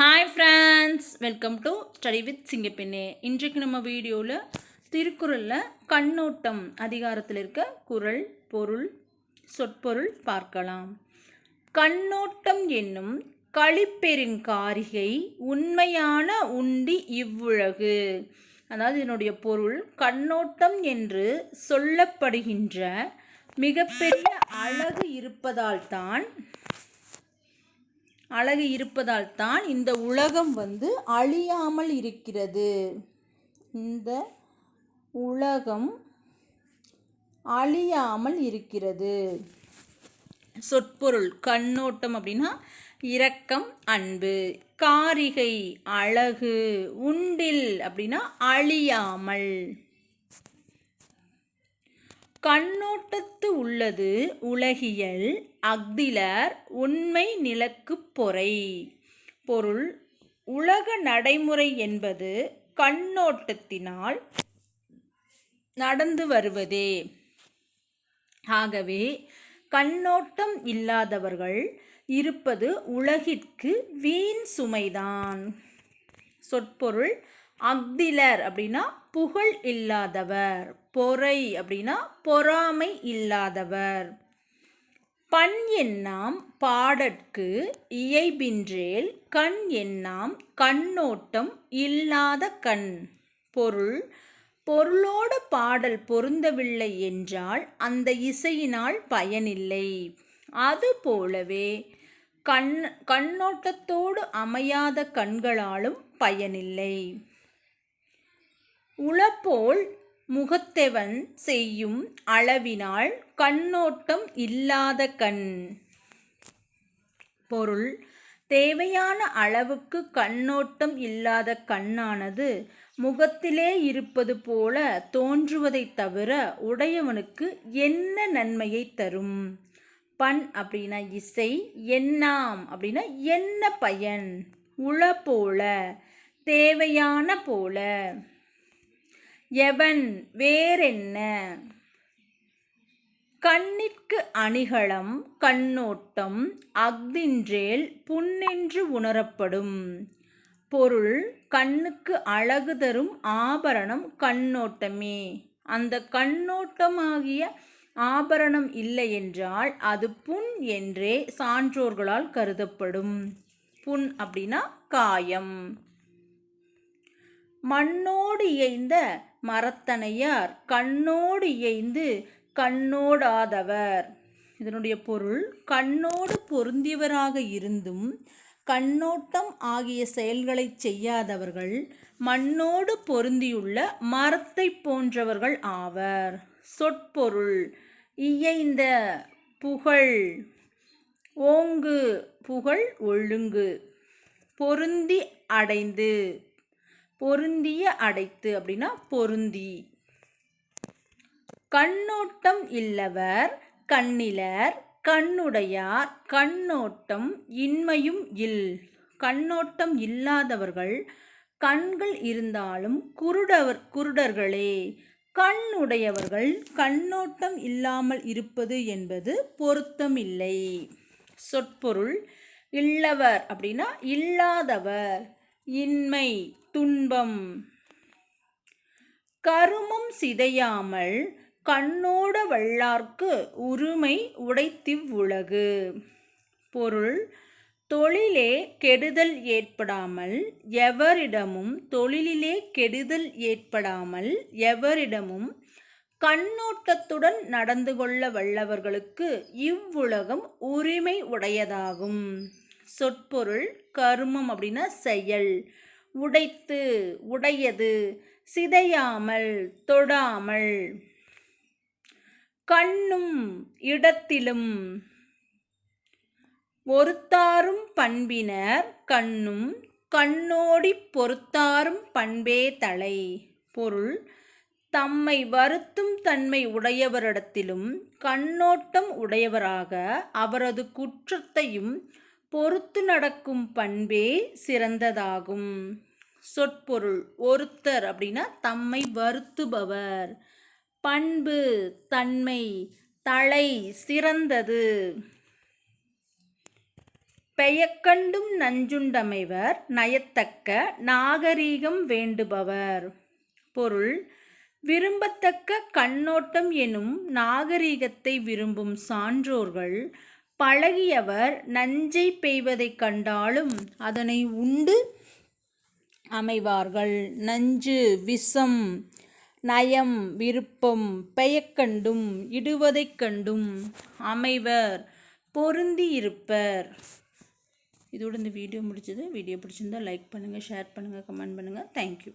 Hi friends welcome to study with Singappenne இன்றைக்கு நம்ம வீடியோவில் திருக்குறளில் கண்ணோட்டம் அதிகாரத்தில் இருக்க குரல் பொருள் சொற்பொருள் பார்க்கலாம். கண்ணோட்டம் என்னும் களிப்பெருங்காரிகை உண்மையான உண்டி இவ்வுலகு. அதாவது இதனுடைய பொருள் கண்ணோட்டம் என்று சொல்லப்படுகின்ற மிகப்பெரிய அழகு இருப்பதால் தான் அழகு இருப்பதால் தான் இந்த உலகம் வந்து அழியாமல் இருக்கிறது. இந்த உலகம் அழியாமல் இருக்கிறது. சொற்பொருள் கண்ணோட்டம் அப்படின்னா இரக்கம் அன்பு. காரிகை அழகு. உண்டில் அப்படின்னா அழியாமல். கண்ணோட்டத்து உள்ளது உலகியல் அஃதிலர் உண்மை நிலக்குப் பொறை. பொருள் உலக நடைமுறை என்பது கண்ணோட்டத்தினால் நடந்து வருவதே. ஆகவே கண்ணோட்டம் இல்லாதவர்கள் இருப்பது உலகிற்கு வீண் சுமைதான். சொற்பொருள் அக்திலர் அப்படின்னா புகழ் இல்லாதவர் பொறை அப்படின்னா பொறாமை இல்லாதவர். பண் எண்ணாம் பாடற்கு இயைபின்றேல் கண் எண்ணாம் கண்ணோட்டம் இல்லாத கண். பொருள் பொருளோடு பாடல் பொருந்தவில்லை என்றால் அந்த இசையினால் பயனில்லை. அதுபோலவே கண் கண்ணோட்டத்தோடு அமையாத கண்களாலும் பயனில்லை. உளப்போல் முகத்தெவன் செய்யும் அளவினால் கண்ணோட்டம் இல்லாத கண். பொருள். தேவையான அளவுக்கு கண்ணோட்டம் இல்லாத கண்ணானது முகத்திலே இருப்பது போல தோன்றுவதைத் தவிர உடையவனுக்கு என்ன நன்மையை தரும்? பண் அப்படின்னா இசை எண்ணாம் அப்படின்னா என்ன பயன்? உள போல தேவையான போல. எவன் வேறென்ன? கண்ணிற்கு அணிகளம் கண்ணோட்டம் அஃதின்றேல் புண்ணென்று உணரப்படும். பொருள் கண்ணுக்கு அழகு தரும் ஆபரணம் கண்ணோட்டமே. அந்த கண்ணோட்டமாகிய ஆபரணம் இல்லை என்றால் அது புண் என்றே சான்றோர்களால் கருதப்படும். புண் அப்படின்னா காயம். மண்ணோடு இயைந்த மரத்தனையார் கண்ணோடு இயைந்து கண்ணோடாதவர். இதனுடைய பொருள் கண்ணோடு பொருந்தியவராக இருந்தும் கண்ணோட்டம் ஆகிய செயல்களை செய்யாதவர்கள் மண்ணோடு பொருந்தியுள்ள மரத்தை போன்றவர்கள் ஆவர். சொற்பொருள் இயைந்த புகழ் ஓங்கு புகழ் ஒழுங்கு பொருந்தி அடைந்து பொருந்திய அடைத்து அப்படின்னா பொருந்தி. கண்ணோட்டம் இல்லவர் கண்ணிலர் கண்ணுடையார் கண்ணோட்டம் இன்மையும் இல். கண்ணோட்டம் இல்லாதவர்கள் கண்கள் இருந்தாலும் குருடவர் குருடர்களே. கண்ணுடையவர்கள் கண்ணோட்டம் இல்லாமல் இருப்பது என்பது பொருத்தமில்லை சொற்பொருள் இல்லவர் அப்படின்னா இல்லாதவர். இன்மை துன்பம். கருமும் சிதையாமல் கண்ணோட வல்லார்க்கு உரிமை உடைத்திவ்வுலகு பொருள் தொழிலே கெடுதல் ஏற்படாமல் எவரிடமும் தொழிலிலே கெடுதல் ஏற்படாமல் எவரிடமும் கண்ணோட்டத்துடன் நடந்து கொள்ள வல்லவர்களுக்கு இவ்வுலகம் உரிமை உடையதாகும். சொற்பொருள் கருமம் அப்படின்னா செயல். உடைத்து உடையது சிதையாமல் தொடாமல். கண்ணும் இடத்திலும். ஒருத்தாரும் பண்பினர் கண்ணும் கண்ணோடி பொறுத்தாரும் பண்பே தலை. பொருள் தம்மை வருத்தும் தன்மை உடையவரிடத்திலும் கண்ணோட்டம் உடையவராக அவரது குற்றத்தையும் பொறுத்து நடக்கும் பண்பே சிறந்ததாகும். சொற்பொருள் ஒருத்தர் அப்படின்னா தம்மை வருத்துபவர். பண்பு தன்மை தலை சிறந்தது. பெயக்கண்டும் நஞ்சுண்டமைவர் நயத்தக்க நாகரீகம் வேண்டுபவர். பொருள் விரும்பத்தக்க கண்ணோட்டம் எனும் நாகரீகத்தை விரும்பும் சான்றோர்கள் பழகியவர் நஞ்சை பெய்வதைக் கண்டாலும் அதனை உண்டு அமைவார்கள். நஞ்சு விஷம் நயம் விருப்பம் பெயக்கண்டும் இடுவதைக் கண்டும் அமைவர் பொருந்தி இருப்பர் இதோட இந்த வீடியோ முடிச்சது வீடியோ பிடிச்சிருந்தா லைக் பண்ணுங்கள் ஷேர் பண்ணுங்கள் கமெண்ட் பண்ணுங்கள் தேங்க்யூ